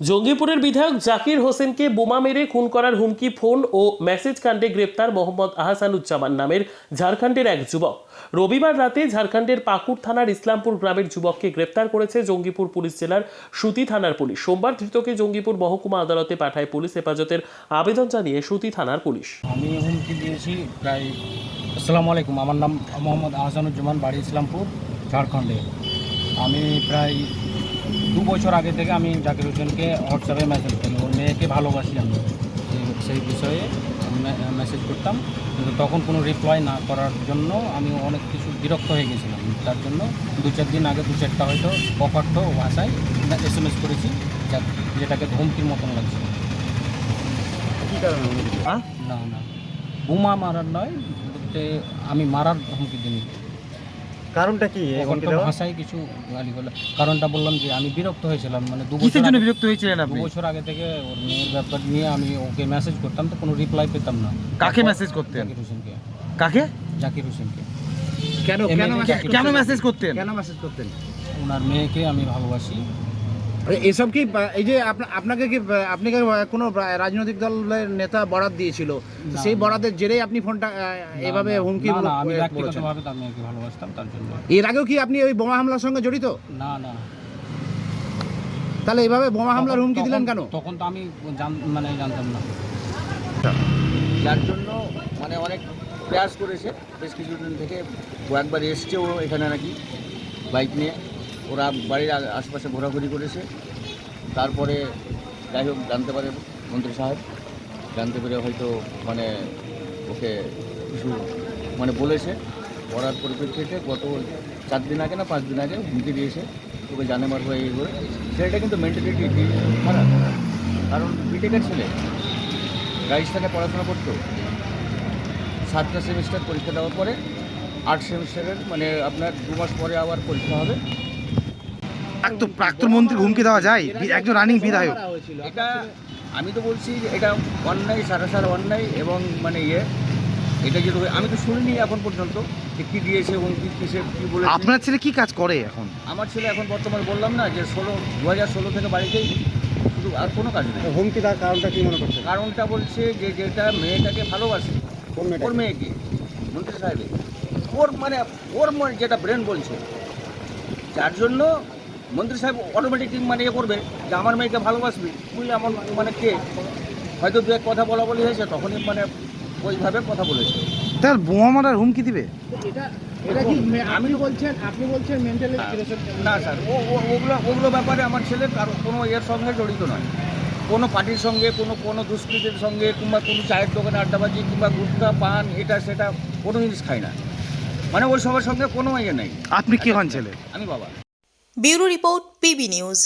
জঙ্গিপুরের বিধায়ক জাকির হোসেনকে বোমা মেরে খুন করার হুমকি, ফোন ও মেসেজ কাণ্ডে গ্রেপ্তার মোহাম্মদ আহসানুজ্জামান নামের ঝাড়খণ্ডের এক যুবক। রবিবার রাতে ঝাড়খণ্ডের পাকুড় থানার ইসলামপুর গ্রামের যুবককে গ্রেপ্তার করেছে জঙ্গিপুর পুলিশ জেলার সুতি থানার পুলিশ। সোমবার ধৃতকে জঙ্গিপুর মহকুমা আদালতে পাঠায় পুলিশ হেফাজতের আবেদন জানিয়ে সুতি থানার পুলিশ। আমি হুমকি দিয়েছি প্রায়, আসসালামু আলাইকুম, আমার নাম মোহাম্মদ আহসানুজ্জামান, বাড়ি ইসলামপুর, ঝাড়খণ্ডে। আমি প্রায় দু বছর আগে থেকে আমি জাকির হোসেনকে হোয়াটসঅ্যাপে মেসেজ করি ওর মেয়েকে ভালোবাসি আমি। সেই- বিষয়ে মেসেজ করতাম। কিন্তু তখন কোনো রিপ্লাই না করার জন্য আমি অনেক কিছু বিরক্ত হয়ে গেছিলাম। তার জন্য দু চার দিন আগে দু চারটা হয়তো অকট্ট ভাষায় এস এম এস করেছি যা- যেটাকে ধমকির মতন লাগছে। না না। বোমা মারার নয় বলতে আমি মারার হুমকি দিইনি। কারণটা কি? ভাষায় কিছু গালি বলে কারণটা বললাম যে আমি বিরক্ত হয়েছিলাম মানে দু বছর জন্য বিরক্ত হয়েছিলেন দু বছর আগে থেকে ওর মেয়ের ব্যাপার নিয়ে আমি ওকে মেসেজ করতাম তো কোনো রিপ্লাই পেতাম না। কাকে মেসেজ করতেন? জাকির হোসেনকে। কাকে? জাকির হোসেনকে। কেন কেন মেসেজ করতেন? কেন মেসেজ করতেন? ওনার মেয়েকে আমি ভালোবাসি। এসব কি এই যে আপনাকে কি আহ, আপনি কোনো রাজনৈতিক দলের নেতা বরাদ দিয়েছিল? তো সেই বরাদের জেরেই আপনি ফোনটা এভাবে হুমকি আমি ব্যক্তিগতভাবে তার মেয়েকে ভালোবাসতাম তার জন্য। এর আগেও কি আপনি ওই বোমা হামলার সঙ্গে জড়িত? না না। তাহলে এইভাবে বোমা হামলার হুমকি দিলেন কেন? তখন তো আমি জান- মানে জানতাম না। যার জন্য মানে অনেক প্রয়াস করেছে বেশ কিছুদিন থেকে। ও একবার এসছে ও এখানে নাকি বাইক নিয়ে। ওরা বাড়ির আশেপাশে ঘোরাঘুরি করেছে। তারপরে যাই হোক, জানতে পারে মন্ত্রী সাহেব। জানতে পেরে হয়তো মানে ওকে কিছু মানে বলেছে। পড়ার পরিপ্রেক্ষিতে গত চার দিন আগে না পাঁচ দিন আগে হুমকি দিয়েছে। তোকে জানে মারবো এই করে ছেলেটা কিন্তু মেন্টালিটি খারাপ। কারণ বিটেকের ছেলে। রাজস্থানে পড়াশোনা করতো। সাতটা সেমিস্টার পরীক্ষা দেওয়ার পরে আট সেমিস্টারের মানে আপনার দু মাস পরে আবার পরীক্ষা হবে। প্রাক্তন প্রাক্তন মন্ত্রী হুমকি দেওয়া যায়। একজন রানিং বিধায়ক। এটা আমি তো বলছি যে এটা অন্যায় সারাসার অন্যায় এবং মানে ইয়ে এটা যেহেতু আমি তো শুনিনি এখন পর্যন্ত যে কী দিয়েছে এবং কী কিসে কী বলেছে। আপনার ছেলে কি কাজ করে এখন? আমার ছেলে এখন বর্তমানে বললাম না যে ষোলো দু হাজার ষোলো থেকে বাড়িতেই শুধু আর কোনো কাজ নেই। হুমকি দেওয়ার কারণটা কি মনে করছে কারণটা বলছে যে যেটা মেয়েটাকে ভালোবাসে ওর মেয়েকে মন্ত্রী সাহেবের। ওর মানে ওর মনে যেটা ব্রেন বলছে যার জন্য মন্ত্রী সাহেব অটোমেটিক মানে ইয়ে করবে যে আমার মেয়েকে ভালোবাসবে? বুঝলি আমার মানে কে? হয়তো দু এক কথা বলা বলি হয়েছে তখনই মানে ওইভাবে কথা বলেছে। তার বোমা মারার হুমকি দিবে? এটা কি আপনি বলছেন আপনি বলছেন মেন্টালি না স্যার ও ও- ওগুলো ওগুলো ব্যাপারে আমার ছেলে কারও কোনো এর সঙ্গে জড়িত নয়। কোনো পার্টির সঙ্গে কোনো কোনো দুষ্কৃতির সঙ্গে কিংবা কোনো চায়ের দোকানে আড্ডাবাজি কিংবা গুটকা পান এটা সেটা কোনো জিনিস খায় না। মানে ওই সবার সঙ্গে কোনো ইয়ে নেই। আপনি কি হন ছেলে? আমি বাবা। Bureau report PB news